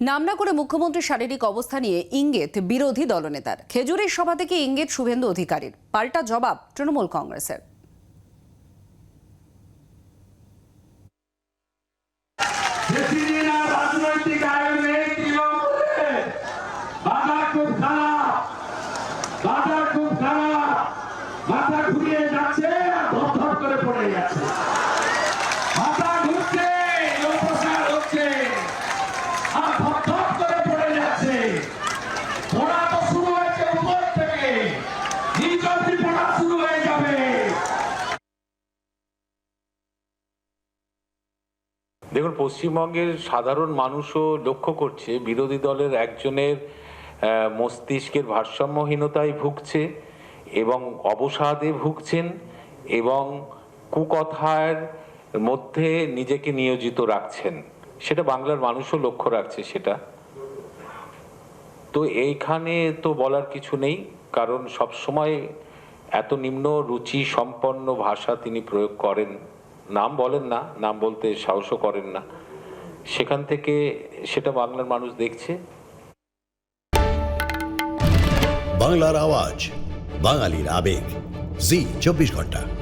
নাম না করে মুখ্যমন্ত্রীর শারীরিক অবস্থা নিয়ে ইঙ্গিত বিরোধী দলনেতার। খেজুরের সভা থেকে ইঙ্গিত শুভেন্দু অধিকারীর। পাল্টা জবাব তৃণমূল কংগ্রেসের। রাজনৈতিক দেখুন, পশ্চিমবঙ্গের সাধারণ মানুষও লক্ষ্য করছে বিরোধী দলের একজনের মস্তিষ্কের ভারসাম্যহীনতায় ভুগছে এবং অবসাদে ভুগছেন এবং কুকথার মধ্যে নিজেকে নিয়োজিত রাখছেন। সেটা বাংলার মানুষও লক্ষ্য রাখছে সেটা। তো এইখানে তো বলার কিছু নেই, কারণ সব সময় এত নিম্ন রুচি সম্পন্ন ভাষা তিনি প্রয়োগ করেন। নাম বলেন না, নাম বলতে সাহসও করেন না। সেখান থেকে সেটা বাংলার মানুষ দেখছে। বাংলার আওয়াজ, বাঙালির আবেগ। জি, চব্বিশ ঘণ্টা।